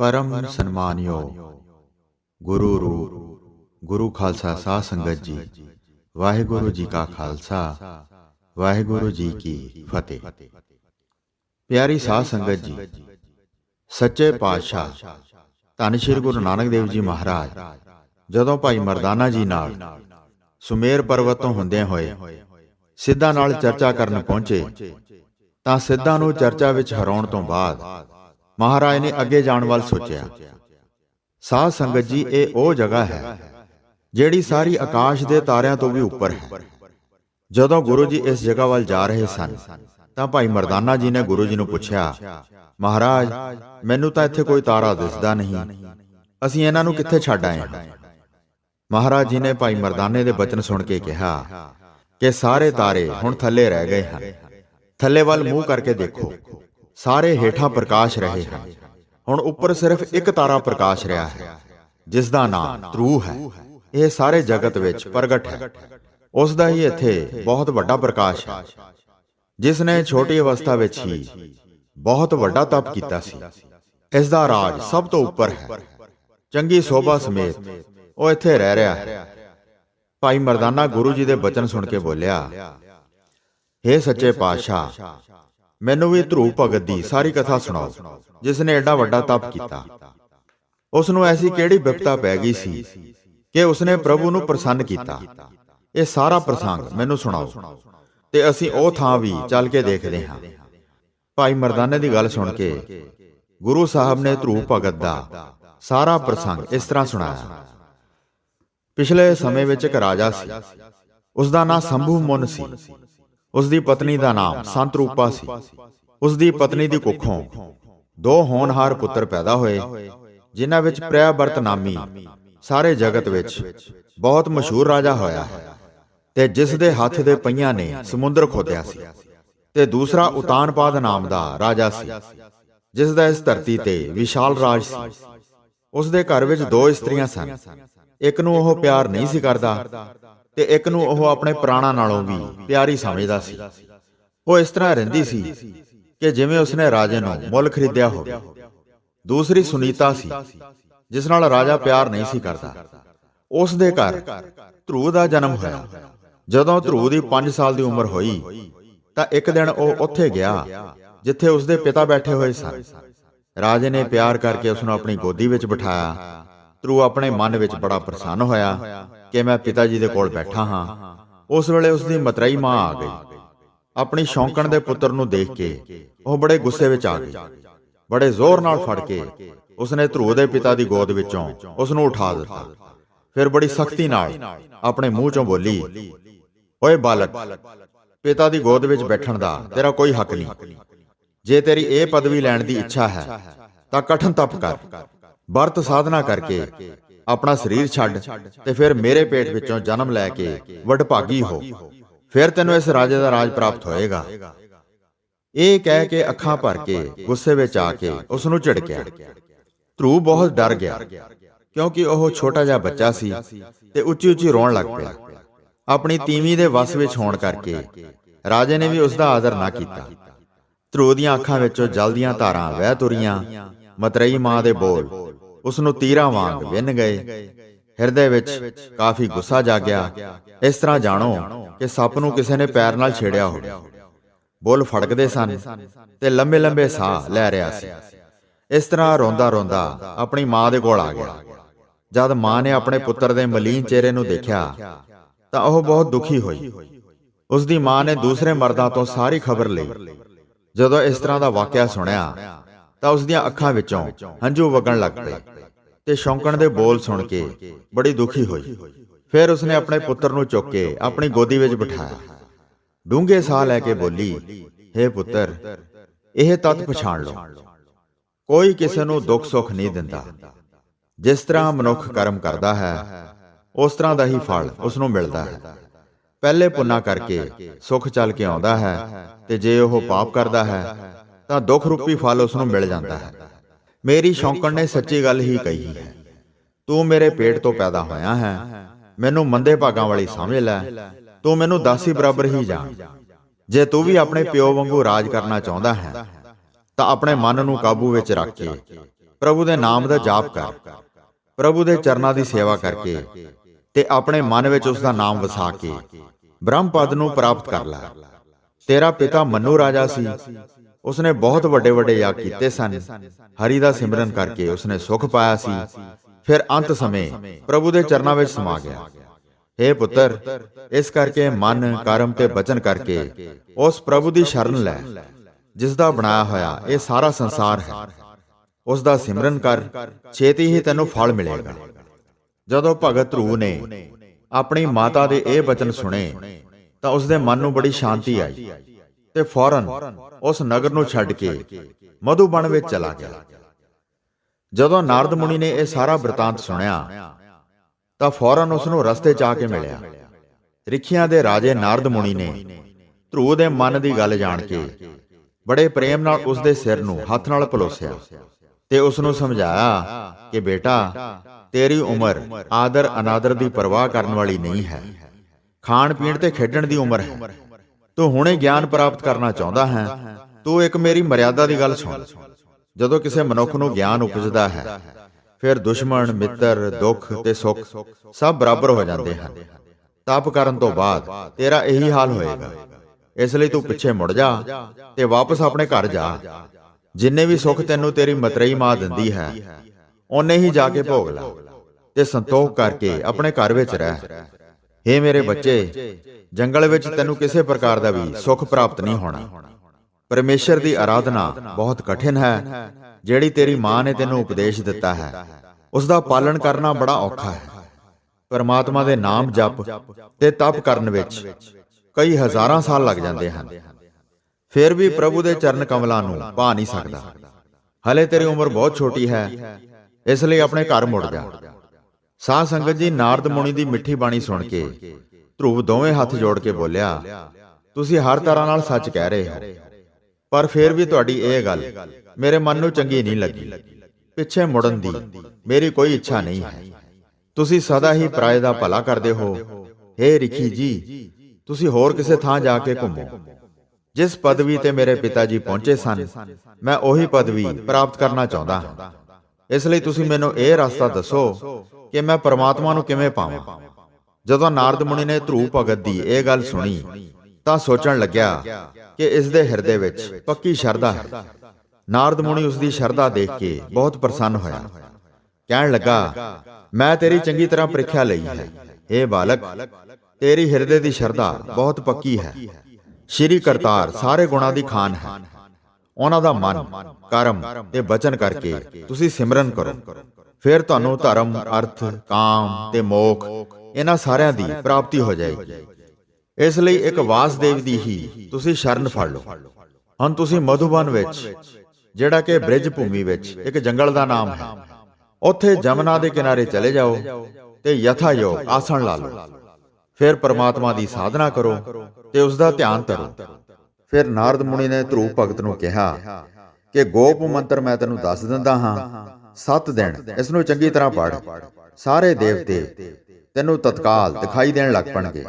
ਪਰਮ ਸਨਮਾਨਿਓ। ਗੁਰੂ ਰੂਪ, ਗੁਰੂ ਖਾਲਸਾ ਸਾਧ ਸੰਗਤ ਜੀ, ਵਾਹਿਗੁਰੂ ਜੀ ਕਾ ਖਾਲਸਾ, ਵਾਹਿਗੁਰੂ ਜੀ ਕੀ ਫਤਿਹ। ਪਿਆਰੀ ਸਾਧ ਸੰਗਤ ਜੀ, ਸੱਚੇ ਪਾਤਸ਼ਾਹ, ਧੰਨ ਸ਼੍ਰੀ ਗੁਰੂ ਨਾਨਕ ਦੇਵ ਜੀ ਮਹਾਰਾਜ, ਜਦੋਂ ਭਾਈ ਮਰਦਾਨਾ ਜੀ ਨਾਲ ਸੁਮੇਰ ਪਰਵਤ ਤੋਂ ਹੁੰਦੇ ਹੋਏ ਸਿੱਧਾ ਨਾਲ ਚਰਚਾ ਕਰਨ ਪਹੁੰਚੇ, ਤਾਂ ਸਿੱਧਾ ਨੂੰ ਚਰਚਾ ਵਿੱਚ ਹਰਾਉਣ ਤੋਂ ਬਾਅਦ ਮਹਾਰਾਜ ਨੇ ਅੱਗੇ ਜਾਣ ਵੱਲ ਸੋਚਿਆ। ਸਾਧ ਸੰਗਤ ਜੀ, ਇਹ ਉਹ ਜਗ੍ਹਾ ਹੈ, ਜਿਹੜੀ ਸਾਰੀ ਆਕਾਸ਼ ਦੇ ਤਾਰਿਆਂ ਤੋਂ ਵੀ ਉੱਪਰ ਹੈ। ਜਦੋਂ ਗੁਰੂ ਜੀ ਇਸ ਜਗ੍ਹਾ ਵੱਲ ਜਾ ਰਹੇ ਸਨ, ਤਾਂ ਭਾਈ ਮਰਦਾਨਾ ਜੀ ਨੇ ਗੁਰੂ ਜੀ ਨੂੰ ਪੁੱਛਿਆ, ਮਹਾਰਾਜ, ਮੈਨੂੰ ਤਾਂ ਇੱਥੇ ਕੋਈ ਤਾਰਾ ਦਿਸਦਾ ਨਹੀਂ। ਅਸੀਂ ਇਹਨਾਂ ਨੂੰ ਕਿੱਥੇ ਛੱਡ ਆਏ ਹਾਂ? ਮਹਾਰਾਜ ਜੀ ਨੇ ਭਾਈ ਮਰਦਾਨੇ ਦੇ ਬਚਨ ਸੁਣ ਕੇ ਕਿਹਾ, ਕਿ ਸਾਰੇ ਤਾਰੇ ਹੁਣ ਥੱਲੇ ਰਹਿ ਗਏ ਹਨ। ਥੱਲੇ ਵੱਲ ਮੂੰਹ ਕਰਕੇ ਦੇਖੋ। ਸਾਰੇ ਹੇਠਾਂ ਪ੍ਰਕਾਸ਼ ਰਹੇ ਹਨ। ਹੁਣ ਉੱਪਰ ਸਿਰਫ ਇੱਕ ਤਾਰਾ ਪ੍ਰਕਾਸ਼ ਰਿਹਾ ਹੈ, ਜਿਸ ਦਾ ਨਾਮ ਧਰੂ ਹੈ। ਇਹ ਸਾਰੇ ਜਗਤ ਵਿੱਚ ਪ੍ਰਗਟ ਹੈ। ਉਸ ਦਾ ਹੀ ਇੱਥੇ ਬਹੁਤ ਵੱਡਾ ਪ੍ਰਕਾਸ਼ ਹੈ, ਜਿਸ ਨੇ ਛੋਟੀ ਅਵਸਥਾ ਵਿੱਚ ਹੀ ਬਹੁਤ ਵੱਡਾ ਤਪ ਕੀਤਾ ਸੀ। ਇਸ ਦਾ ਰਾਜ ਸਭ ਤੋਂ ਉੱਪਰ ਹੈ। ਚੰਗੀ ਸੋਭਾ ਸਮੇਤ ਉਹ ਇੱਥੇ ਰਹਿ ਰਿਹਾ ਹੈ। ਭਾਈ ਮਰਦਾਨਾ ਗੁਰੂ ਜੀ ਦੇ ਬਚਨ ਸੁਣ ਕੇ ਬੋਲਿਆ, ਹੇ ਸੱਚੇ ਪਾਤਸ਼ਾਹ ਮੈਨੂੰ ਵੀ ਧਰੂ ਭਗਤ ਦੀ ਸਾਰੀ ਕਥਾ ਸੁਣਾਓ ਜਿਸ ਨੇ ਐਡਾ ਵੱਡਾ ਤਪ ਕੀਤਾ। ਉਸ ਨੂੰ ਐਸੀ ਕਿਹੜੀ ਵਿਪਤਾ ਪੈ ਗਈ ਸੀ ਕਿ ਉਸਨੇ ਪ੍ਰਭੂ ਨੂੰ ਪ੍ਰਸੰਨ ਕੀਤਾ। ਇਹ ਸਾਰਾ ਪ੍ਰਸੰਗ ਮੈਨੂੰ ਸੁਣਾਓ। ਤੇ ਅਸੀਂ ਉਹ ਥਾਂ ਵੀ ਚੱਲ ਕੇ ਦੇਖਦੇ ਹਾਂ। ਭਾਈ ਮਰਦਾਨੇ ਦੀ ਗੱਲ ਸੁਣ ਕੇ ਗੁਰੂ ਸਾਹਿਬ ਨੇ ਧਰੂ ਭਗਤ ਦਾ ਸਾਰਾ ਪ੍ਰਸੰਗ ਇਸ ਤਰ੍ਹਾਂ ਸੁਣਾਇਆ। ਪਿਛਲੇ ਸਮੇਂ ਵਿੱਚ ਇੱਕ ਰਾਜਾ ਸੀ। ਉਸ ਦਾ ਨਾਮ ਸੰਭੂ ਮੁੰਨ ਸੀ। ਉਸ ਦੀ ਪਤਨੀ ਦਾ ਨਾਮ ਸੰਤ ਰੂਪਾ ਸੀ। ਉਸ ਦੀ ਪਤਨੀ ਦੀ ਕੁੱਖੋਂ ਦੋ ਹੋਣਹਾਰ ਪੁੱਤਰ ਪੈਦਾ ਹੋਏ, ਜਿਨ੍ਹਾਂ ਵਿੱਚ ਪ੍ਰਿਆਵਰਤ ਨਾਮੀ ਸਾਰੇ ਜਗਤ ਵਿੱਚ ਬਹੁਤ ਮਸ਼ਹੂਰ ਰਾਜਾ ਹੋਇਆ ਹੈ ਤੇ ਜਿਸ ਦੇ ਹੱਥ ਦੇ ਪਈਆਂ ਨੇ ਸਮੁੰਦਰ ਖੋਦਿਆ ਸੀ ਤੇ ਦੂਸਰਾ ਉਤਾਨਪਾਦ ਨਾਮ ਦਾ ਰਾਜਾ ਸੀ, ਜਿਸ ਦਾ ਇਸ ਧਰਤੀ ਤੇ ਵਿਸ਼ਾਲ ਰਾਜ ਸੀ। ਉਸ ਦੇ ਘਰ ਵਿੱਚ ਦੋ ਇਸਤਰੀਆਂ ਸਨ। ਇੱਕ ਨੂੰ ਉਹ ਪਿਆਰ ਨਹੀਂ ਸੀ ਕਰਦਾ ਤੇ ਇੱਕ ਨੂੰ ਉਹ ਆਪਣੇ ਪ੍ਰਾਣਾਂ ਨਾਲੋਂ ਵੀ ਪਿਆਰੀ ਸਮਝਦਾ ਸੀ। ਉਹ ਇਸ ਤਰ੍ਹਾਂ ਰਹਿੰਦੀ ਸੀ ਕਿ ਜਿਵੇਂ ਉਸਨੇ ਰਾਜੇ ਨੂੰ ਮੁੱਲ ਖਰੀਦਿਆ ਹੋਵੇ। ਦੂਸਰੀ ਸੁਨੀਤਾ ਸੀ, ਜਿਸ ਨਾਲ ਰਾਜਾ ਪਿਆਰ ਨਹੀਂ ਸੀ ਕਰਦਾ। ਉਸ ਦੇ ਘਰ ਧਰੂ ਦਾ ਜਨਮ ਹੋਇਆ। ਜਦੋਂ ਧਰੂ ਦੀ 5 ਸਾਲ ਦੀ ਉਮਰ ਹੋਈ, ਤਾਂ ਇੱਕ ਦਿਨ ਉਹ ਉੱਥੇ ਗਿਆ, ਜਿੱਥੇ ਉਸ ਦੇ ਪਿਤਾ ਬੈਠੇ ਹੋਏ ਸਨ। ਰਾਜੇ ਨੇ ਪਿਆਰ ਕਰਕੇ ਉਸ ਨੂੰ ਆਪਣੀ ਗੋਦੀ ਵਿੱਚ ਬਿਠਾਇਆ। ਧਰੂ ਆਪਣੇ ਮਨ ਵਿੱਚ ਬੜਾ ਪ੍ਰਸੰਨ ਹੋਇਆ। ਕਿ ਮੈਂ ਪਿਤਾ ਜੀ ਦੇ ਕੋਲ ਬੈਠਾ ਹਾਂ। ਉਸ ਵੇਲੇ ਉਸ ਦੀ ਮਤਰਈ ਮਾਂ ਆ ਗਈ। ਆਪਣੀ ਸ਼ੌਂਕਣ ਦੇ ਪੁੱਤਰ ਨੂੰ ਦੇਖ ਕੇ ਉਹ ਬੜੇ ਗੁੱਸੇ ਵਿੱਚ ਆ ਗਈ। ਬੜੇ ਜ਼ੋਰ ਨਾਲ ਫੜ ਕੇ ਉਸਨੇ ਧਰੂ ਦੇ ਪਿਤਾ ਦੀ ਗੋਦ ਵਿੱਚੋਂ ਉਸ ਨੂੰ ਉਠਾ ਦਿੱਤਾ। ਫਿਰ ਬੜੀ ਸਖਤੀ ਨਾਲ ਆਪਣੇ ਮੂੰਹ ਚੋਂ ਬੋਲੀ, ਓਏ ਬਾਲਕ, ਪਿਤਾ ਦੀ ਗੋਦ ਵਿੱਚ ਬੈਠਣ ਦਾ ਤੇਰਾ ਕੋਈ ਹੱਕ ਨਹੀਂ। ਜੇ ਤੇਰੀ ਇਹ ਪਦਵੀ ਲੈਣ ਦੀ ਇੱਛਾ ਹੈ, ਤਾਂ ਕਠਨ ਤਪ ਕਰ। ਵਰਤ ਸਾਧਨਾ ਕਰਕੇ ਆਪਣਾ ਸਰੀਰ ਛੱਡ ਤੇ ਫਿਰ ਮੇਰੇ ਪੇਟ ਵਿੱਚੋਂ ਜਨਮ ਲੈ ਕੇ ਵਡਭਾਗੀ ਹੋ। ਫਿਰ ਤੈਨੂੰ ਇਸ ਰਾਜੇ ਦਾ ਰਾਜ ਪ੍ਰਾਪਤ ਹੋਏਗਾ। ਇਹ ਕਹਿ ਕੇ ਅੱਖਾਂ ਭਰ ਕੇ ਗੁੱਸੇ ਵਿੱਚ ਆ ਕੇ ਉਸ ਨੂੰ ਝਿੜਕਿਆ। ਧਰੂ ਬਹੁਤ ਡਰ ਗਿਆ, ਕਿਉਂਕਿ ਉਹ ਛੋਟਾ ਜਿਹਾ ਬੱਚਾ ਸੀ ਤੇ ਉੱਚੀ ਉੱਚੀ ਰੋਣ ਲੱਗ ਪਿਆ। ਆਪਣੀ ਤੀਵੀਂ ਦੇ ਵਸ ਵਿੱਚ ਹੋਣ ਕਰਕੇ ਰਾਜੇ ਨੇ ਵੀ ਉਸ ਦਾ ਆਦਰ ਨਾ ਕੀਤਾ। ਧਰੂ ਦੀਆਂ ਅੱਖਾਂ ਵਿੱਚੋਂ ਜਲਦੀਆਂ ਧਾਰਾਂ ਵਹਿ ਤੁਰੀਆਂ, ਮਤਰਈ ਮਾਂ ਦੇ ਬੋਲ ਉਸ ਨੂੰ ਤੀਰਾਂ ਵਾਂਗ ਵਿੰਨ ਗਏ। ਹਿਰਦੇ ਵਿੱਚ ਕਾਫੀ ਗੁੱਸਾ ਜਾਗਿਆ। ਇਸ ਤਰ੍ਹਾਂ ਜਾਣੋ ਕਿ ਸੱਪ ਨੂੰ ਕਿਸੇ ਨੇ ਪੈਰ ਨਾਲ ਛੇੜਿਆ ਹੋਵੇ। ਬੁੱਲ ਫੜਕਦੇ ਸਨ ਤੇ ਲੰਬੇ ਲੰਬੇ ਸਾਹ ਲੈ ਰਿਹਾ ਸੀ। ਇਸ ਤਰ੍ਹਾਂ ਰੋਂਦਾ ਰੋਂਦਾ ਆਪਣੀ ਮਾਂ ਦੇ ਕੋਲ ਆ ਗਿਆ। ਜਦ ਮਾਂ ਨੇ ਆਪਣੇ ਪੁੱਤਰ ਦੇ ਮਲੀਨ ਚਿਹਰੇ ਨੂੰ ਦੇਖਿਆ, ਤਾਂ ਉਹ ਬਹੁਤ ਦੁਖੀ ਹੋਈ। ਉਸ ਦੀ ਮਾਂ ਨੇ ਦੂਸਰੇ ਮਰਦਾਂ ਤੋਂ ਸਾਰੀ ਖਬਰ ਲਈ। ਜਦੋਂ ਇਸ ਤਰ੍ਹਾਂ ਦਾ ਵਾਕਿਆ ਸੁਣਿਆ, ਤਾਂ ਉਸ ਦੀਆਂ ਅੱਖਾਂ ਵਿੱਚੋਂ ਹੰਝੂ ਵਗਣ ਲੱਗ ਪਏ। ਤੇ ਸ਼ੌਂਕਣ ਦੇ ਬੋਲ ਸੁਣ ਕੇ ਬੜੀ ਦੁਖੀ ਹੋਈ। ਫਿਰ ਉਸਨੇ ਆਪਣੇ ਪੁੱਤਰ ਨੂੰ ਚੁੱਕ ਕੇ ਆਪਣੀ ਗੋਦੀ ਵਿੱਚ ਬਿਠਾਇਆ। ਡੂੰਘੇ ਸਾਹ ਲੈ ਕੇ ਬੋਲੀ हे ਪੁੱਤਰ, ਇਹ ਤਤ ਪਛਾਣ ਲਓ। ਕੋਈ ਕਿਸੇ ਨੂੰ ਦੁੱਖ ਸੁੱਖ ਨਹੀਂ ਦਿੰਦਾ। ਜਿਸ ਤਰ੍ਹਾਂ ਮਨੁੱਖ ਕਰਮ ਕਰਦਾ ਹੈ, ਉਸ ਤਰ੍ਹਾਂ ਦਾ ਹੀ ਫਲ ਉਸ ਨੂੰ ਮਿਲਦਾ ਹੈ। ਪਹਿਲੇ ਪੁੰਨਾ ਕਰਕੇ ਸੁੱਖ ਚੱਲ ਕੇ ਆਉਂਦਾ ਹੈ ਤੇ ਜੇ ਉਹ ਪਾਪ ਕਰਦਾ ਹੈ, ਤਾਂ ਦੁੱਖ ਰੂਪੀ ਫਲ ਉਸ ਨੂੰ ਮਿਲ ਜਾਂਦਾ ਹੈ। ਮੇਰੀ ਸ਼ੌਂਕਣ ਨੇ ਸੱਚੀ ਗੱਲ ਹੀ ਕਹੀ ਹੈ। ਤੂੰ ਮੇਰੇ ਪੇਟ ਤੋਂ ਪੈਦਾ ਹੋਇਆ ਹੈ। ਮੈਨੂੰ ਮੰਦੇ ਭਾਗਾਂ ਵਾਲੀ ਸਮਝ ਲੈ। ਤੂੰ ਮੈਨੂੰ ਦਾਸੀ ਬਰਾਬਰ ਹੀ ਜਾਣ ਜੇ। ਤੂੰ ਵੀ ਆਪਣੇ ਪਿਓ ਵਾਂਗੂ ਰਾਜ ਕਰਨਾ ਚਾਹੁੰਦਾ ਹੈ ਤਾਂ ਆਪਣੇ ਮਨ ਨੂੰ ਕਾਬੂ ਵਿੱਚ ਰੱਖ ਕੇ ਪ੍ਰਭੂ ਦੇ ਨਾਮ ਦਾ ਜਾਪ ਕਰ। ਪ੍ਰਭੂ ਦੇ ਚਰਨਾਂ ਦੀ ਸੇਵਾ ਕਰਕੇ ਤੇ ਆਪਣੇ ਮਨ ਵਿੱਚ ਉਸ ਦਾ ਨਾਮ ਵਸਾ ਕੇ ਬ੍ਰਹਮ ਪਦ ਨੂੰ ਪ੍ਰਾਪਤ ਕਰ ਲੈ। ਤੇਰਾ ਪਿਤਾ ਮੰਨੂ ਰਾਜਾ ਸੀ। ਉਸਨੇ ਬਹੁਤ ਵੱਡੇ ਵੱਡੇ ਯਾਗ ਕੀਤੇ ਸਨ। ਹਰੀ ਦਾ ਸਿਮਰਨ ਕਰਕੇ ਉਸਨੇ ਸੁਖ ਪਾਇਆ ਸੀ। ਫਿਰ ਅੰਤ ਸਮੇਂ ਪ੍ਰਭੂ ਦੇ ਚਰਨਾਂ ਵਿੱਚ ਸਮਾ ਗਿਆ। हे ਪੁੱਤਰ, ਇਸ ਕਰਕੇ ਮਨ, ਕਰਮ ਤੇ ਬਚਨ ਕਰਕੇ ਉਸ ਪ੍ਰਭੂ ਦੀ ਸ਼ਰਨ ਲੈ। ਜਿਸ ਦਾ ਬਣਾਇਆ ਹੋਇਆ ਇਹ ਸਾਰਾ ਸੰਸਾਰ ਹੈ। ਉਸ ਦਾ ਸਿਮਰਨ ਕਰ, ਛੇਤੀ ਹੀ ਤੈਨੂੰ ਫਲ ਮਿਲੇਗਾ। ਜਦੋਂ ਭਗਤ ਧਰੂ ਨੇ ਆਪਣੀ ਮਾਤਾ ਦੇ ਇਹ ਬਚਨ ਸੁਣੇ, ਤਾਂ ਉਸ ਦੇ ਮਨ ਨੂੰ ਬੜੀ ਸ਼ਾਂਤੀ ਆਈ। ਤੇ ਫੌਰਨ ਉਸ ਨਗਰ ਨੂੰ ਛੱਡ ਕੇ ਮਧੂਬਨ ਵਿੱਚ ਚਲਾ ਗਿਆ। ਜਦੋਂ ਨਾਰਦ ਮੁਨੀ ਨੇ ਇਹ ਸਾਰਾ ਬ੍ਰਿਤਾਂਤ ਸੁਣਿਆ, ਤਾਂ ਫੌਰਨ ਉਸ ਨੂੰ ਰਸਤੇ 'ਚ ਆ ਕੇ ਮਿਲਿਆ। ਰਿਖਿਆਂ ਦੇ ਰਾਜੇ ਨਾਰਦ ਮੁਨੀ ਨੇ ਧਰੂ ਦੇ ਮਨ ਦੀ ਗੱਲ ਜਾਣ ਕੇ ਬੜੇ ਪ੍ਰੇਮ ਨਾਲ ਉਸ ਦੇ ਸਿਰ ਨੂੰ ਹੱਥ ਨਾਲ ਪਲੋਸਿਆ ਤੇ ਉਸ ਨੂੰ ਸਮਝਾਇਆ ਕਿ ਬੇਟਾ, ਤੇਰੀ ਉਮਰ ਆਦਰ ਅਨਾਦਰ ਦੀ ਪਰਵਾਹ ਕਰਨ ਵਾਲੀ ਨਹੀਂ ਹੈ। ਖਾਣ ਪੀਣ ਤੇ ਖੇਡਣ ਦੀ ਉਮਰ ਹੈ। ਤੂੰ ਹੁਣੇ ਗਿਆਨ ਪ੍ਰਾਪਤ ਕਰਨਾ ਚਾਹੁੰਦਾ ਹੈ। ਤੂੰ ਇੱਕ ਮੇਰੀ ਮਰਿਆਦਾ ਦੀ ਗੱਲ ਸੁਣ। ਜਦੋਂ ਕਿਸੇ ਮਨੁੱਖ ਨੂੰ ਗਿਆਨ ਉਪਜਦਾ ਹੈ, ਫਿਰ ਦੁਸ਼ਮਣ, ਮਿੱਤਰ, ਦੁੱਖ ਤੇ ਸੁੱਖ ਸਭ ਬਰਾਬਰ ਹੋ ਜਾਂਦੇ ਹਨ। ਤਪ ਕਰਨ ਤੋਂ ਬਾਅਦ ਤੇਰਾ ਇਹੀ ਹਾਲ ਹੋਏਗਾ। ਇਸ ਲਈ ਤੂੰ ਪਿੱਛੇ ਮੁੜ ਜਾ ਤੇ ਵਾਪਸ ਆਪਣੇ ਘਰ ਜਾ। ਜਿੰਨੇ ਵੀ ਸੁੱਖ ਤੈਨੂੰ ਤੇਰੀ ਮਤਰੇਈ ਮਾਂ ਦਿੰਦੀ ਹੈ ਓਨੇ ਹੀ ਜਾ ਕੇ ਭੋਗ ਲੈ ਤੇ ਸੰਤੋਖ ਕਰਕੇ ਆਪਣੇ ਘਰ ਵਿੱਚ ਰਹਿ। ਏ ਮੇਰੇ ਬੱਚੇ ਜੰਗਲ ਵਿੱਚ ਤੈਨੂੰ ਕਿਸੇ ਪ੍ਰਕਾਰ ਦਾ ਵੀ ਸੁੱਖ ਪ੍ਰਾਪਤ ਨਹੀਂ ਹੋਣਾ। ਪਰਮੇਸ਼ਰ ਦੀ ਆਰਾਧਨਾ ਬਹੁਤ ਕਠਿਨ ਹੈ ਜਿਹੜੀ ਤੇਰੀ ਮਾਂ ਨੇ ਤੈਨੂੰ ਉਪਦੇਸ਼ ਦਿੱਤਾ ਹੈ। ਉਸ ਦਾ ਪਾਲਣ ਕਰਨਾ ਬੜਾ ਔਖਾ ਹੈ। ਪਰਮਾਤਮਾ ਦੇ ਨਾਮ ਜਪ ਤੇ ਤਪ ਕਰਨ ਵਿੱਚ ਕਈ ਹਜ਼ਾਰਾਂ ਸਾਲ ਲੱਗ ਜਾਂਦੇ ਹਨ। ਫਿਰ ਵੀ ਪ੍ਰਭੂ ਦੇ ਚਰਨ ਕਮਲਾਂ ਨੂੰ ਪਾ ਨਹੀਂ ਸਕਦਾ। ਹਲੇ ਤੇਰੀ ਉਮਰ ਬਹੁਤ ਛੋਟੀ ਹੈ। ਇਸ ਲਈ ਆਪਣੇ ਘਰ ਮੁੜ ਜਾ। ਸਾਧ ਸੰਗਤ ਜੀ ਨਾਰਦ ਮੁਨੀ ਦੀ ਮਿੱਠੀ ਬਾਣੀ ਸੁਣ ਕੇ ਧਰੂਵ ਦੋਵੇਂ ਹੱਥ ਜੋੜ ਕੇ ਬੋਲਿਆ ਤੁਸੀਂ ਹਰ ਤਰ੍ਹਾਂ ਨਾਲ ਸੱਚ ਕਹਿ ਰਹੇ ਹੋ। ਪਰ ਫਿਰ ਵੀ ਤੁਹਾਡੀ ਇਹ ਗੱਲ ਮੇਰੇ ਮਨ ਨੂੰ ਚੰਗੀ ਨਹੀਂ ਲੱਗੀ। ਪਿੱਛੇ ਮੁੜਨ ਦੀ ਮੇਰੀ ਕੋਈ ਇੱਛਾ ਨਹੀਂ ਹੈ। ਤੁਸੀਂ ਸਦਾ ਹੀ ਪਰਾਏ ਦਾ ਭਲਾ ਕਰਦੇ ਹੋ। हे ਰਿਖੀ ਜੀ ਤੁਸੀਂ ਹੋਰ ਕਿਸੇ ਥਾਂ ਜਾ ਕੇ ਘੁੰਮੋ। ਜਿਸ ਪਦਵੀ ਤੇ ਮੇਰੇ ਪਿਤਾ ਜੀ ਪਹੁੰਚੇ ਸਨ ਮੈਂ ਉਹੀ ਪਦਵੀ ਪ੍ਰਾਪਤ ਕਰਨਾ ਚਾਹੁੰਦਾ ਹਾਂ। ਇਸ ਲਈ ਤੁਸੀਂ ਮੈਨੂੰ ਇਹ ਰਸਤਾ ਦੱਸੋ ਕਿ ਮੈਂ ਪਰਮਾਤਮਾ ਨੂੰ ਕਿਵੇਂ ਪਾਵਾਂ? ਜਦੋਂ ਨਾਰਦ ਮੁਨੀ ਨੇ ਧਰੂ ਭਗਤ ਦੀ ਇਹ ਗੱਲ ਸੁਣੀ, ਤਾਂ ਸੋਚਣ ਲੱਗਿਆ ਕਿ ਇਸ ਦੇ ਹਿਰਦੇ ਵਿੱਚ ਪੱਕੀ ਸ਼ਰਧਾ ਹੈ। ਨਾਰਦ ਮੁਨੀ ਉਸ ਦੀ ਸ਼ਰਧਾ ਦੇਖ ਕੇ ਬਹੁਤ ਪ੍ਰਸੰਨ ਹੋਇਆ। ਕਹਿਣ ਲੱਗਾ, ਮੈਂ ਤੇਰੀ ਚੰਗੀ ਤਰ੍ਹਾਂ ਪ੍ਰੀਖਿਆ ਲਈ ਹੈ। ਇਹ ਬਾਲਕ, ਤੇਰੀ ਹਿਰਦੇ ਦੀ ਸ਼ਰਧਾ ਬਹੁਤ ਪੱਕੀ ਹੈ। ਸ਼੍ਰੀ ਕਰਤਾਰ ਸਾਰੇ ਗੁਣਾਂ ਦੀ ਖਾਨ ਹੈ। ਉਹਨਾਂ ਦਾ ਮਨ ਕਰਮ ਤੇ ਬਚਨ ਕਰਕੇ ਤੁਸੀਂ ਸਿਮਰਨ ਕਰੋ। ਫਿਰ ਤੁਹਾਨੂੰ ਧਰਮ ਅਰਥ ਕਾਮ ਤੇ ਮੋਖ ਇਹਨਾਂ ਸਾਰਿਆਂ ਦੀ ਪ੍ਰਾਪਤੀ ਹੋ ਜਾਏਗੀ। ਇਸ ਲਈ ਇੱਕ ਵਾਸਦੇਵ ਦੀ ਹੀ ਤੁਸੀਂ ਸ਼ਰਨ ਫੜ ਲਓ। ਹੁਣ ਤੁਸੀਂ ਮਧੂਬਨ ਵਿੱਚ ਜਿਹੜਾ ਕਿ ਬ੍ਰਿਜ ਭੂਮੀ ਵਿੱਚ ਇੱਕ ਜੰਗਲ ਦਾ ਨਾਮ ਹੈ। ਉੱਥੇ ਜਮਨਾ ਦੇ ਕਿਨਾਰੇ ਚਲੇ ਜਾਓ ਤੇ ਯਥਾ ਯੋਗ ਆਸਣ ਲਾ ਲਓ। ਫਿਰ ਪ੍ਰਮਾਤਮਾ ਦੀ ਸਾਧਨਾ ਕਰੋ ਤੇ ਉਸ ਦਾ ਧਿਆਨ ਧਰੋ। ਫਿਰ ਨਾਰਦ ਮੁਨੀ ਨੇ ਧਰੂ ਭਗਤ ਨੂੰ ਕਿਹਾ ਕਿ ਗੋਪ ਮੰਤਰ ਮੈਂ ਤੈਨੂੰ ਦੱਸ ਦਿੰਦਾ ਹਾਂ 7 ਦਿਨ ਇਸ ਨੂੰ ਚੰਗੀ ਤਰ੍ਹਾਂ ਪੜ੍ਹ। ਸਾਰੇ ਦੇਵਤੇ ਤੈਨੂੰ ਤਤਕਾਲ ਦਿਖਾਈ ਦੇਣ ਲੱਗ ਪਣਗੇ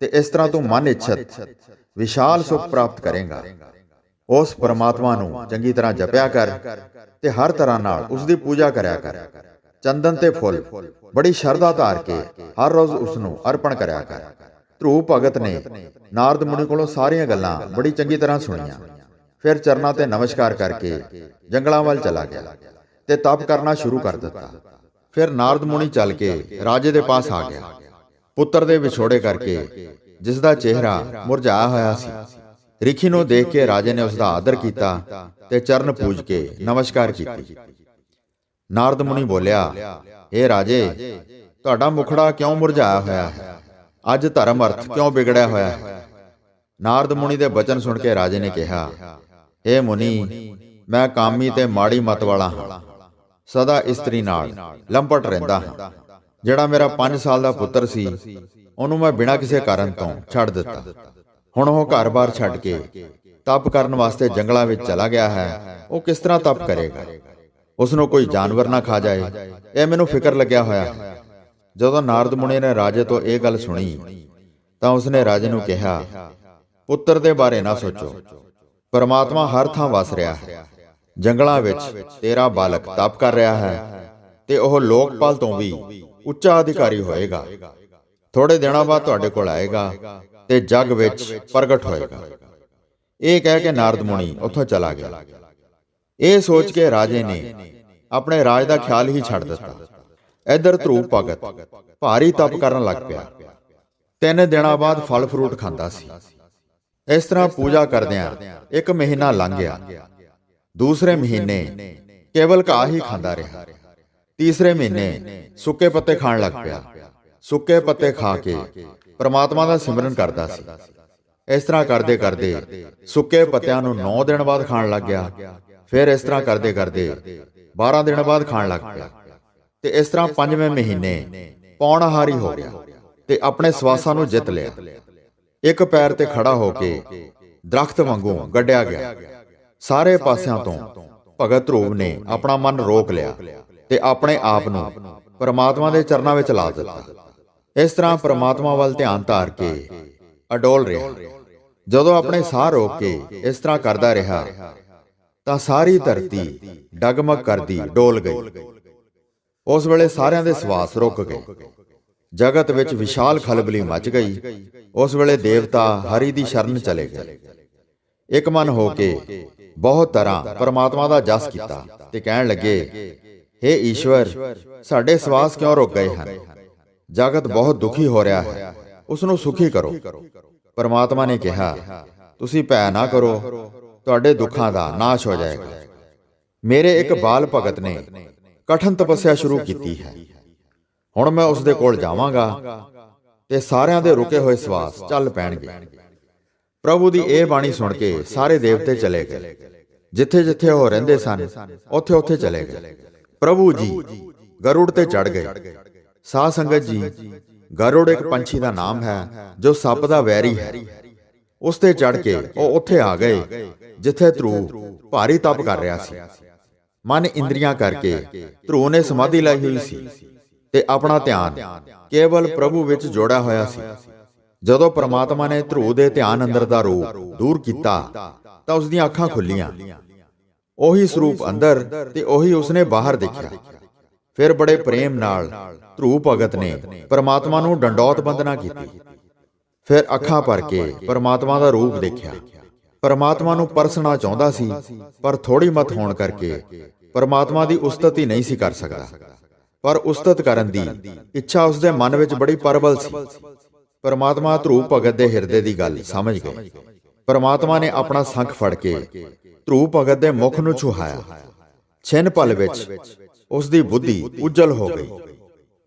ਤੇ ਇਸ ਤਰ੍ਹਾਂ ਤੂੰ ਮਨ ਇੱਛਤ ਵਿਸ਼ਾਲ ਸੁਖ ਪ੍ਰਾਪਤ ਕਰੇਗਾ। ਉਸ ਪਰਮਾਤਮਾ ਨੂੰ ਚੰਗੀ ਤਰ੍ਹਾਂ ਜਪਿਆ ਕਰ ਤੇ ਹਰ ਤਰ੍ਹਾਂ ਨਾਲ ਉਸ ਦੀ ਪੂਜਾ ਕਰਿਆ ਕਰ। ਚੰਦਨ ਤੇ ਫੁੱਲ ਬੜੀ ਸ਼ਰਧਾ ਧਾਰ ਕੇ ਹਰ ਰੋਜ਼ ਉਸ ਨੂੰ ਅਰਪਣ ਕਰਿਆ ਕਰ। ਧਰੂ ਭਗਤ ਨੇ ਨਾਰਦ ਮੁਨੀ ਕੋਲੋਂ ਸਾਰੀਆਂ ਗੱਲਾਂ ਬੜੀ ਚੰਗੀ ਤਰ੍ਹਾਂ ਸੁਣੀਆਂ। ਫਿਰ ਚਰਨਾਂ ਤੇ ਨਮਸਕਾਰ ਕਰਕੇ ਜੰਗਲਾਂ ਵੱਲ ਚਲਾ ਗਿਆ ਤੇ ਤਪ ਕਰਨਾ ਸ਼ੁਰੂ ਕਰ ਦਿੱਤਾ। ਫਿਰ ਨਾਰਦ ਮੁਨੀ ਚੱਲ ਕੇ ਰਾਜੇ ਦੇ ਪਾਸ ਆ ਗਿਆ। ਪੁੱਤਰ ਦੇ ਵਿਛੋੜੇ ਕਰਕੇ ਜਿਸ ਦਾ ਚਿਹਰਾ ਮੁਰਝਾਇਆ ਹੋਇਆ ਸੀ। ਰਿਖੀ ਨੂੰ ਦੇਖ ਕੇ ਰਾਜੇ ਨੇ ਉਸ ਦਾ ਆਦਰ ਕੀਤਾ ਤੇ ਚਰਨ ਪੂਜ ਕੇ ਨਮਸਕਾਰ ਕੀਤੀ। ਨਾਰਦ ਮੁਨੀ ਬੋਲਿਆ हे ਰਾਜੇ, ਤੁਹਾਡਾ ਮੁਖੜਾ ਕਿਉਂ ਮੁਰਝਾਇਆ ਹੋਇਆ ਹੈ? ਅੱਜ ਧਰਮ ਅਰਥ ਕਿਉਂ ਵਿਗੜਿਆ ਹੋਇਆ ਹੈ? ਨਾਰਦ ਮੁਨੀ ਦੇ ਬਚਨ ਸੁਣ ਕੇ ਰਾਜੇ ਨੇ ਕਿਹਾ हे ਮੁਨੀ, ਮੈਂ ਕਾਮੀ ਤੇ ਮਾੜੀ ਮਤ ਵਾਲਾ ਹਾਂ। ਸਦਾ ਇਸਤਰੀ ਨਾਲ ਲੰਪਟ ਰਹਿੰਦਾ ਹਾਂ। ਜਿਹੜਾ ਮੇਰਾ 5 ਸਾਲ ਦਾ ਪੁੱਤਰ ਸੀ, ਉਹਨੂੰ ਮੈਂ ਬਿਨਾਂ ਕਿਸੇ ਕਾਰਨ ਤੋਂ ਛੱਡ ਦਿੱਤਾ। ਹੁਣ ਉਹ ਘਰ-ਬਾਰ ਛੱਡ ਕੇ ਤਪ ਕਰਨ ਵਾਸਤੇ ਜੰਗਲਾਂ ਵਿੱਚ ਚਲਾ ਗਿਆ ਹੈ, ਉਹ ਕਿਸ ਤਰ੍ਹਾਂ ਤਪ ਕਰੇਗਾ? ਉਸ ਨੂੰ ਕੋਈ ਜਾਨਵਰ ਨਾ ਖਾ ਜਾਏ। ਇਹ ਮੈਨੂੰ ਫਿਕਰ ਲੱਗਿਆ ਹੋਇਆ ਹੈ। ਜਦੋਂ ਨਾਰਦ ਮੁਨੀ ਨੇ ਰਾਜੇ ਤੋਂ ਇਹ ਗੱਲ ਸੁਣੀ, ਤਾਂ ਉਸਨੇ ਰਾਜੇ ਨੂੰ ਕਿਹਾ, ਪੁੱਤਰ ਦੇ ਬਾਰੇ ਨਾ ਸੋਚੋ। ਪਰਮਾਤਮਾ ਹਰ ਥਾਂ ਵਸ ਰਿਹਾ ਹੈ। ਜੰਗਲਾਂ ਵਿੱਚ ਤੇਰਾ ਬਾਲਕ ਤਪ ਕਰ ਰਿਹਾ ਹੈ ਤੇ ਉਹ ਲੋਕਪਾਲ ਤੋਂ ਵੀ ਉੱਚਾ ਅਧਿਕਾਰੀ ਹੋਏਗਾ। ਥੋੜੇ ਦਿਨਾਂ ਬਾਅਦ ਤੁਹਾਡੇ ਕੋਲ ਆਏਗਾ ਤੇ ਜੱਗ ਵਿੱਚ ਪ੍ਰਗਟ ਹੋਏਗਾ। ਇਹ ਕਹਿ ਕੇ ਨਾਰਦ ਮੁਨੀ ਉੱਥੋਂ ਚਲਾ ਗਿਆ। ਇਹ ਸੋਚ ਕੇ ਰਾਜੇ ਨੇ ਆਪਣੇ ਰਾਜ ਦਾ ਖਿਆਲ ਹੀ ਛੱਡ ਦਿੱਤਾ। ਇੱਧਰ ਧਰੂਪ ਭਗਤ। ਭਾਰੀ ਤਪ ਕਰਨ ਲੱਗ ਪਿਆ। ਤਿੰਨ ਦਿਨਾਂ ਬਾਅਦ ਫਲ ਫਰੂਟ ਖਾਂਦਾ ਸੀ। ਇਸ ਤਰ੍ਹਾਂ ਪੂਜਾ ਕਰਦਿਆਂ ਇੱਕ ਮਹੀਨਾ ਲੰਘ ਗਿਆ। ਦੂਸਰੇ ਮਹੀਨੇ ਕੇਵਲ ਘਾਹ ਹੀ ਖਾਂਦਾ ਰਿਹਾ। ਤੀਸਰੇ ਮਹੀਨੇ ਸੁੱਕੇ ਪੱਤੇ ਖਾਣ ਲੱਗ ਪਿਆ। ਸੁੱਕੇ ਪੱਤੇ ਖਾ ਕੇ ਪ੍ਰਮਾਤਮਾ ਦਾ ਸਿਮਰਨ ਕਰਦਾ ਸੀ। ਇਸ ਤਰ੍ਹਾਂ ਕਰਦੇ ਕਰਦੇ ਸੁੱਕੇ ਪੱਤਿਆਂ ਨੂੰ 9 ਦਿਨ ਬਾਅਦ ਖਾਣ ਲੱਗ ਗਿਆ। ਫਿਰ ਇਸ ਤਰ੍ਹਾਂ ਕਰਦੇ ਕਰਦੇ 12 ਦਿਨ ਬਾਅਦ ਖਾਣ ਲੱਗ ਪਿਆ। ਤੇ ਇਸ ਤਰ੍ਹਾਂ ਪੰਜਵੇਂ ਮਹੀਨੇ ਪੌਣਹਾਰੀ ਹੋ ਗਿਆ ਤੇ ਆਪਣੇ ਸਵਾਸਾਂ ਨੂੰ ਜਿੱਤ ਲਿਆ। ਇੱਕ ਪੈਰ ਤੇ ਖੜਾ ਹੋ ਕੇ ਦਰਖਤ ਵਾਂਗੂ ਗੱਡਿਆ ਗਿਆ। ਸਾਰੇ ਪਾਸਿਆਂ ਤੋਂ ਭਗਤ ਧਰੂਪ ਨੇ ਆਪਣਾ ਮਨ ਰੋਕ ਲਿਆ ਤੇ ਆਪਣੇ ਆਪ ਨੂੰ ਪਰਮਾਤਮਾ ਦੇ ਚਰਨਾਂ ਵਿੱਚ ਲਾ ਦਿੱਤਾ। ਇਸ ਤਰ੍ਹਾਂ ਪਰਮਾਤਮਾ ਵੱਲ ਧਿਆਨ ਧਾਰ ਕੇ ਅਡੋਲ ਰਿਹਾ। ਜਦੋਂ ਆਪਣੇ ਸਾਹ ਰੋਕ ਕੇ ਇਸ ਤਰ੍ਹਾਂ ਕਰਦਾ ਰਿਹਾ, ਤਾਂ ਸਾਰੀ ਧਰਤੀ ਡਗਮਗ ਕਰਦੀ ਡੋਲ ਗਈ। ਉਸ ਵੇਲੇ ਸਾਰਿਆਂ ਦੇ ਸਵਾਸ ਰੁਕ ਗਏ। ਜਗਤ ਵਿੱਚ ਵਿਸ਼ਾਲ ਖਲਬਲੀ ਮਚ ਗਈ। ਉਸ ਵੇਲੇ ਦੇਵਤਾ ਹਰੀ ਦੀ ਸ਼ਰਨ ਚਲੇ ਗਏ। ਇੱਕ ਮਨ ਹੋ ਕੇ ਬਹੁਤ ਤਰ੍ਹਾਂ ਪਰਮਾਤਮਾ ਦਾ ਜਸ ਕੀਤਾ ਤੇ ਕਹਿਣ ਲੱਗੇ हे ਈਸ਼ਵਰ, ਸਾਡੇ ਸਵਾਸ ਕਿਉਂ ਰੁਕ ਗਏ ਹਨ? ਜਗਤ ਬਹੁਤ ਦੁਖੀ ਹੋ ਰਿਹਾ ਹੈ। ਉਸ ਨੂੰ ਸੁਖੀ ਕਰੋ। ਪਰਮਾਤਮਾ ਨੇ ਕਿਹਾ, ਤੁਸੀਂ ਭੈ ਨਾ ਕਰੋ। ਤੁਹਾਡੇ ਦੁੱਖਾਂ ਦਾ ਨਾਸ਼ ਹੋ ਜਾਏਗਾ। ਮੇਰੇ ਇੱਕ ਬਾਲ ਭਗਤ ਨੇ ਕਠਨ ਤਪੱਸਿਆ ਸ਼ੁਰੂ ਕੀਤੀ ਹੈ। ਹੁਣ ਮੈਂ ਉਸ ਦੇ ਕੋਲ ਜਾਵਾਂਗਾ ਤੇ ਸਾਰਿਆਂ ਦੇ ਰੁਕੇ ਹੋਏ ਸਵਾਸ ਚੱਲ ਪੈਣਗੇ। ਪ੍ਰਭੂ ਦੀ ਇਹ ਬਾਣੀ ਸੁਣ ਕੇ ਸਾਰੇ ਦੇਵਤੇ ਚਲੇ ਗਏ। ਜਿੱਥੇ ਜਿੱਥੇ ਉਹ ਰਹਿੰਦੇ ਸਨ ਉੱਥੇ ਉੱਥੇ ਚਲੇ ਗਏ। ਪ੍ਰਭੂ ਜੀ ਗਰੁੜ ਤੇ ਚੜ ਗਏ। ਸਾਧ ਸੰਗਤ ਜੀ, ਗਰੁੜ ਇੱਕ ਪੰਛੀ ਦਾ ਨਾਮ ਹੈ, ਜੋ ਸੱਪ ਦਾ ਵੈਰੀ ਹੈ। ਉਸ ਤੇ ਚੜ ਕੇ ਉਹ ਉੱਥੇ ਆ ਗਏ, ਜਿੱਥੇ ਧਰੂ ਭਾਰੀ ਤਪ ਕਰ ਰਿਹਾ ਸੀ। ਮਨ ਇੰਦਰੀਆਂ ਕਰਕੇ ਧਰੂ ਨੇ ਸਮਾਧੀ ਲਾਈ ਹੋਈ ਸੀ ਤੇ ਆਪਣਾ ਧਿਆਨ ਕੇਵਲ ਪ੍ਰਭੂ ਵਿੱਚ ਜੋੜਿਆ ਹੋਇਆ ਸੀ। ਜਦੋਂ ਪ੍ਰਮਾਤਮਾ ਨੇ ਧਰੂ ਦੇ ਧਿਆਨ ਅੰਦਰ ਦਾ ਰੂਪ ਦੂਰ ਕੀਤਾ ਤਾਂ ਉਸ ਦੀਆਂ ਅੱਖਾਂ ਖੁੱਲੀਆਂ। ਉਹੀ ਸਰੂਪ ਅੰਦਰ ਤੇ ਉਹੀ ਉਸਨੇ ਬਾਹਰ ਦੇਖਿਆ। ਫਿਰ ਬੜੇ ਪ੍ਰੇਮ ਨਾਲ ਧਰੂ ਭਗਤ ਨੇ ਪ੍ਰਮਾਤਮਾ ਨੂੰ ਡੰਡੌਤ ਬੰਦਨਾ ਕੀਤੀ। ਫਿਰ ਅੱਖਾਂ ਭਰ ਕੇ ਪ੍ਰਮਾਤਮਾ ਦਾ ਰੂਪ ਦੇਖਿਆ। ਪਰਮਾਤਮਾ ਨੂੰ ਪਰਸਣਾ ਚਾਹੁੰਦਾ ਸੀ, ਪਰ ਥੋੜੀ ਮਤ ਹੋਣ ਕਰਕੇ ਪਰਮਾਤਮਾ ਦੀ ਉਸਤਤ ਹੀ ਨਹੀਂ ਸੀ ਕਰ ਸਕਦਾ। ਪਰ ਉਸਤਤ ਕਰਨ ਦੀ ਇੱਛਾ ਉਸਦੇ ਮਨ ਵਿੱਚ ਬੜੀ ਪਰਬਲ ਸੀ। ਪਰਮਾਤਮਾ ਧਰੂ ਭਗਤ ਦੇ ਹਿਰਦੇ ਦੀ ਗੱਲ ਸਮਝ ਗਏ। ਪਰਮਾਤਮਾ ਨੇ ਆਪਣਾ ਸੰਖ ਫੜ ਕੇ ਧਰੂ ਭਗਤ ਦੇ ਮੁਖ ਨੂੰ ਛੁਹਾਇਆ। ਛਿਨ ਪਲ ਵਿੱਚ ਉਸ ਦੀ ਬੁੱਧੀ ਉਜਲ ਹੋ ਗਈ।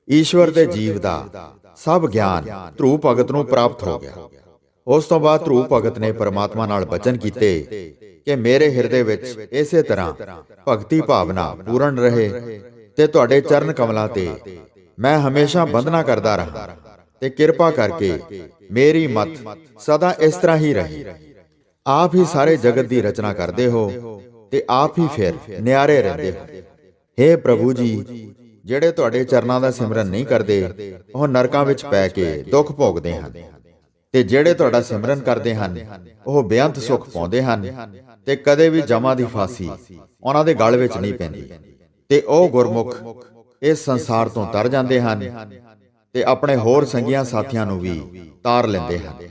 ਈਸ਼ਵਰ ਦੇ ਜੀਵ ਦਾ ਸਭ ਗਿਆਨ ਧਰੂ ਭਗਤ ਨੂੰ ਪ੍ਰਾਪਤ ਹੋ ਗਿਆ। ਉਸ ਤੋਂ ਬਾਅਦ ਧਰੂ ਭਗਤ ਨੇ ਪਰਮਾਤਮਾ ਨਾਲ ਬਚਨ ਕੀਤੇ ਕਿ ਮੇਰੇ ਹਿਰਦੇ ਵਿੱਚ ਇਸੇ ਤਰ੍ਹਾਂ ਭਗਤੀ ਭਾਵਨਾ ਪੂਰਨ ਰਹੇ ਤੇ ਤੁਹਾਡੇ ਚਰਨ ਕਮਲਾਂ ਤੇ ਮੈਂ ਹਮੇਸ਼ਾ ਬੰਦਨਾ ਕਰਦਾ ਰਹਾ ਤੇ ਕਿਰਪਾ ਕਰਕੇ ਮੇਰੀ ਮਤ ਸਦਾ ਇਸ ਤਰ੍ਹਾਂ ਹੀ ਰਹੇ। ਆਪ ਹੀ ਸਾਰੇ ਜਗਤ ਦੀ ਰਚਨਾ ਕਰਦੇ ਹੋ ਤੇ ਆਪ ਹੀ ਫਿਰ ਨਿਆਰੇ ਰਹਿੰਦੇ ਹੋ। हे ਪ੍ਰਭੂ ਜੀ ਜਿਹੜੇ ਤੁਹਾਡੇ ਚਰਨਾਂ ਦਾ ਸਿਮਰਨ ਨਹੀਂ ਕਰਦੇ ਉਹ ਨਰਕਾਂ ਵਿੱਚ ਪੈ ਕੇ ਦੁੱਖ ਭੋਗਦੇ ਹਨ। ਤੇ ਜਿਹੜੇ ਤੁਹਾਡਾ ਸਿਮਰਨ ਕਰਦੇ ਹਨ, ਉਹ ਬੇਅੰਤ ਸੁਖ ਪਾਉਂਦੇ ਹਨ ਤੇ ਕਦੇ ਵੀ ਜਮਾ ਦੀ ਫਾਸੀ ਉਹਨਾਂ ਦੇ ਗਲ ਵਿੱਚ ਨਹੀਂ ਪੈਂਦੀ। ਤੇ ਉਹ ਗੁਰਮੁਖ ਇਸ ਸੰਸਾਰ ਤੋਂ ਤਰ ਜਾਂਦੇ ਹਨ ਤੇ ਆਪਣੇ ਹੋਰ ਸੰਗੀਆਂ ਸਾਥੀਆਂ ਨੂੰ ਵੀ ਤਾਰ ਲੈਂਦੇ ਹਨ।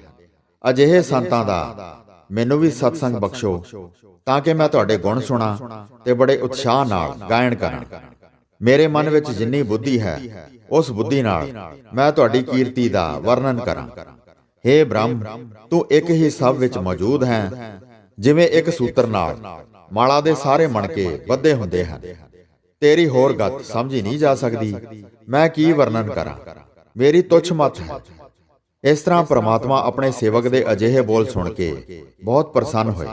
ਅਜਿਹੇ ਸੰਤਾਂ ਦਾ ਮੈਨੂੰ ਵੀ ਸਤਸੰਗ ਬਖਸ਼ੋ ਤਾਂ ਕਿ ਮੈਂ ਤੁਹਾਡੇ ਗੁਣ ਸੁਣਾ ਤੇ ਬੜੇ ਉਤਸ਼ਾਹ ਨਾਲ ਗਾਇਨ ਕਰਾਂ। ਮੇਰੇ ਮਨ ਵਿੱਚ ਜਿੰਨੀ ਬੁੱਧੀ ਹੈ, ਉਸ ਬੁੱਧੀ ਨਾਲ ਮੈਂ ਤੁਹਾਡੀ ਕੀਰਤੀ ਦਾ ਵਰਣਨ ਕਰਾਂ। हे ਬ੍ਰਹਮ, ਤੂੰ ਇੱਕ ਹੀ ਸਭ ਵਿੱਚ ਮੌਜੂਦ ਹੈ, ਜਿਵੇਂ ਇੱਕ ਸੂਤਰ ਨਾਲ। ਮਾਲਾ ਦੇ ਸਾਰੇ ਮਣਕੇ ਬੱਧੇ ਹੁੰਦੇ ਹਨ। ਤੇਰੀ ਹੋਰ ਗੱਤ ਸਮਝੀ ਨਹੀਂ ਜਾ ਸਕਦੀ। ਮੈਂ ਕੀ ਵਰਣਨ ਕਰਾਂ? ਮੇਰੀ ਤੁੱਛ ਮਤ ਹੈ। ਇਸ ਤਰ੍ਹਾਂ ਪ੍ਰਮਾਤਮਾ ਆਪਣੇ ਸੇਵਕ ਦੇ ਅਜਿਹੇ ਬੋਲ ਸੁਣ ਕੇ ਬਹੁਤ ਪ੍ਰਸੰਨ ਹੋਏ।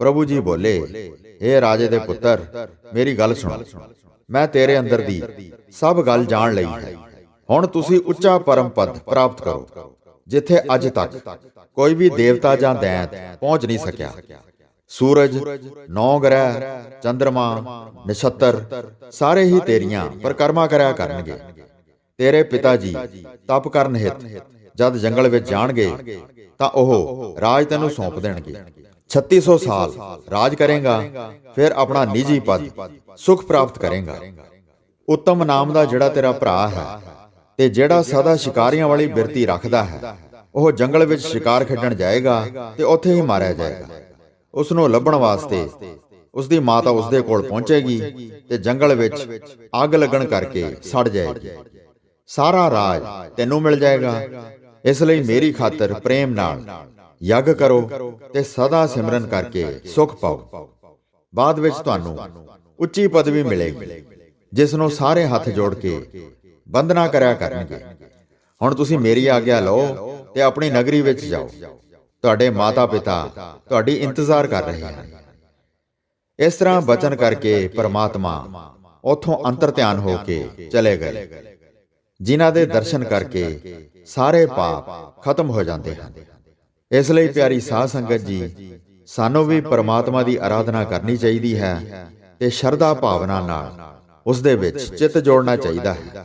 ਪ੍ਰਭੂ ਜੀ ਬੋਲੇ हे ਰਾਜੇ ਦੇ ਪੁੱਤਰ, ਮੇਰੀ ਗੱਲ ਸੁਣ। ਮੈਂ ਤੇਰੇ ਅੰਦਰ ਦੀ ਸਭ ਗੱਲ ਜਾਣ ਲਈ ਹੈ। ਹੁਣ ਤੁਸੀਂ ਉੱਚਾ ਪਰਮ ਪਦ ਪ੍ਰਾਪਤ ਕਰੋ। ਜਿੱਥੇ ਅੱਜ ਤੱਕ ਕੋਈ ਵੀ ਦੇਵਤਾ ਜਾਂ ਦੈਂਤ ਪਹੁੰਚ ਨਹੀਂ ਸਕਿਆ। ਸੂਰਜ, ਨੌ ਗ੍ਰਹਿ ਚੰ드ਰਮਾ ਨਛੱਤਰ, ਸਾਰੇ ਹੀ ਤੇਰੀਆਂ ਪਰਕਰਮਾ ਕਰਿਆ ਕਰਨਗੇ। ਤੇਰੇ ਪਿਤਾ ਜੀ ਤਪ ਕਰਨ ਹਿਤ ਜਦ ਜੰਗਲ ਵਿੱਚ ਜਾਣਗੇ, ਤਾਂ ਉਹ ਰਾਜ ਤੈਨੂੰ ਸੌਂਪ ਦੇਣਗੇ। 3600 ਸਾਲ ਰਾਜ ਕਰੇਗਾ, ਫਿਰ ਆਪਣਾ ਨਿੱਜੀ ਪਦ ਸੁਖ ਪ੍ਰਾਪਤ ਕਰੇਗਾ। ਉੱਤਮ ਨਾਮ ਦਾ ਜਿਹੜਾ ਤੇਰਾ ਭਰਾ ਹੈ ਤੇ ਜਿਹੜਾ ਸਦਾ ਸ਼ਿਕਾਰੀਆਂ ਵਾਲੀ ਬਿਰਤੀ ਰੱਖਦਾ ਹੈ। ਉਹ ਜੰਗਲ ਵਿੱਚ ਸ਼ਿਕਾਰ ਖੇਡਣ ਜਾਏਗਾ ਤੇ ਉੱਥੇ ਹੀ ਮਾਰਿਆ ਜਾਏਗਾ। ਉਸ ਨੂੰ ਲੱਭਣ ਵਾਸਤੇ ਉਸ ਦੀ ਮਾਤਾ ਉਸ ਦੇ ਕੋਲ ਪਹੁੰਚੇਗੀ ਤੇ ਜੰਗਲ ਵਿੱਚ ਅੱਗ ਲੱਗਣ ਕਰਕੇ ਸੜ ਜਾਏਗੀ। ਸਾਰਾ ਰਾਜ ਤੈਨੂੰ ਮਿਲ ਜਾਏਗਾ। ਇਸ ਲਈ ਮੇਰੀ ਖਾਤਰ ਪ੍ਰੇਮ ਨਾਲ ਯੱਗ ਕਰੋ ਤੇ ਸਦਾ ਸਿਮਰਨ ਕਰਕੇ ਸੁਖ ਪਾਓ। ਬਾਅਦ ਵਿੱਚ ਤੁਹਾਨੂੰ ਉੱਚੀ ਪਦਵੀ ਮਿਲੇਗੀ ਜਿਸ ਨੂੰ ਸਾਰੇ ਹੱਥ ਜੋੜ ਕੇ ਬੰਦਨਾ ਕਰਿਆ ਕਰਨਗੇ। ਹੁਣ ਤੁਸੀਂ ਮੇਰੀ ਆਗਿਆ ਲਓ ਤੇ ਆਪਣੀ ਨਗਰੀ ਵਿੱਚ ਜਾਓ। ਤੁਹਾਡੇ ਮਾਤਾ-ਪਿਤਾ ਤੁਹਾਡੀ ਇੰਤਜ਼ਾਰ ਕਰ ਰਹੇ ਹਨ। ਇਸ ਤਰ੍ਹਾਂ ਬਚਨ ਕਰਕੇ ਪਰਮਾਤਮਾ ਉਥੋਂ ਅੰਤਰ ਧਿਆਨ ਹੋ ਕੇ ਚਲੇ ਗਏ। ਜਿਨ੍ਹਾਂ ਦੇ ਦਰਸ਼ਨ ਕਰਕੇ ਸਾਰੇ ਪਾਪ ਖਤਮ ਹੋ ਜਾਂਦੇ ਹਨ। ਇਸ ਲਈ ਪਿਆਰੀ ਸਾਧ ਸੰਗਤ ਜੀ, ਸਾਨੂੰ ਵੀ ਪਰਮਾਤਮਾ ਦੀ ਆਰਾਧਨਾ ਕਰਨੀ ਚਾਹੀਦੀ ਹੈ ਤੇ ਸ਼ਰਧਾ ਭਾਵਨਾ ਨਾਲ ਉਸ ਦੇ ਵਿੱਚ ਚਿੱਤ ਜੋੜਨਾ ਚਾਹੀਦਾ ਹੈ।